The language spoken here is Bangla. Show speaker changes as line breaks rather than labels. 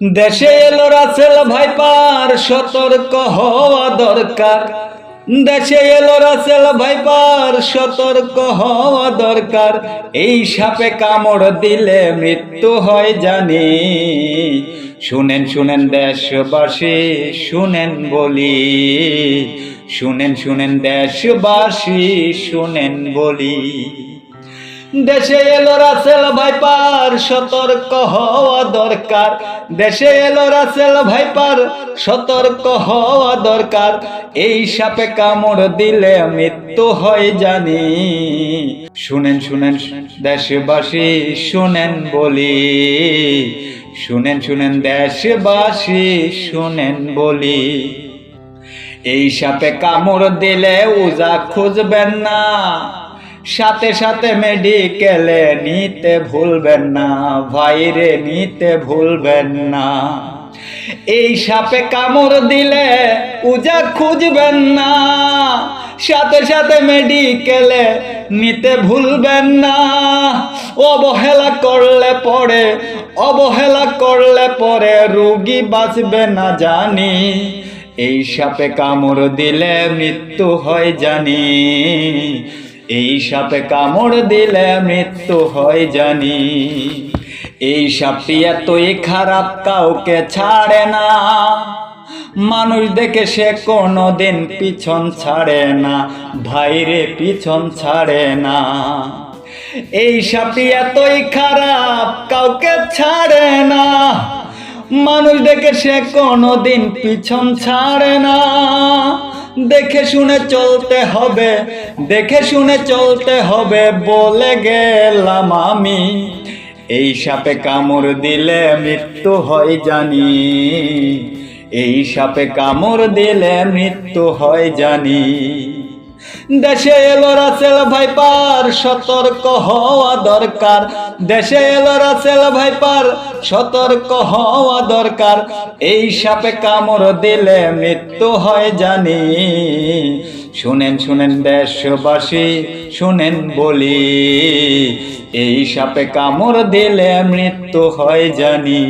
দেশে এলো রাসেল ভাইপার সতর্ক হওয়া দরকার। দেশে এলো রাসেল ভাইপার সতর্ক হওয়া দরকার। এই সাপে কামড় দিলে মৃত্যু হয় জানি। শুনেন শুনেন দেশবাসী, শুনেন বলি। শুনেন শুনেন দেশবাসী, শুনেন বলি। দেশে এলো রাসেল ভাইপার, সতর্ক হওয়া দরকার। দেশে এলো রাসেল ভাইপার, সতর্ক হওয়া দরকার। এই সাপে কামড় দিলে মৃত্যু হয় জানি। শুনেন শুনেন, দেশবাসী, শুনেন বলি। শুনেন শুনেন, দেশবাসী, শুনেন বলি। এই সাপে কামড় দিলে উজা খুঁজবেন না। সাথে সাথে মেডিকেলে নিতে ভুলবেন না, ভাইরে নিতে ভুলবেন না। এই সাপে কামড় দিলে উজা খুঁজবেন না, সাথে সাথে মেডিকেলে নিতে ভুলবেন না। অবহেলা করলে পরে, অবহেলা করলে পরে রুগী বাঁচবে না জানি। এই সাপে কামড় দিলে মৃত্যু হয় জানি। এই সাপে কামড় দিলে মৃত্যু হয় জানি। এই সাপটি এতই খারাপ কাউকে ছাড়ে না। মানুষ দেখে সে কোনো দিন পিছন ছাড়ে না, ভাইরে পিছন ছাড়ে না। এই সাপটি এতই খারাপ কাউকে ছাড়ে না। মানুষ দেখে সে কোনো দিন পিছন ছাড়ে না। দেখে শুনে চলতে হবে, দেখে শুনে চলতে হবে, বলে গেলাম আমি। এই সাপে কামড় দিলে মৃত্যু হয় জানি, এই সাপে কামড় দিলে মৃত্যু হয় জানি। দেশে এলো রাসেল ভাইপার, সতর্ক হওয়া দরকার। দেশে এলো রাসেল ভাইপার, সতর্ক হওয়া দরকার। এই সাপে কামড় দিলে মৃত্যু হয় জানি। শুনেন শুনেন দেশবাসী, শুনেন বলি। এই সাপে কামড় দিলে মৃত্যু হয় জানি।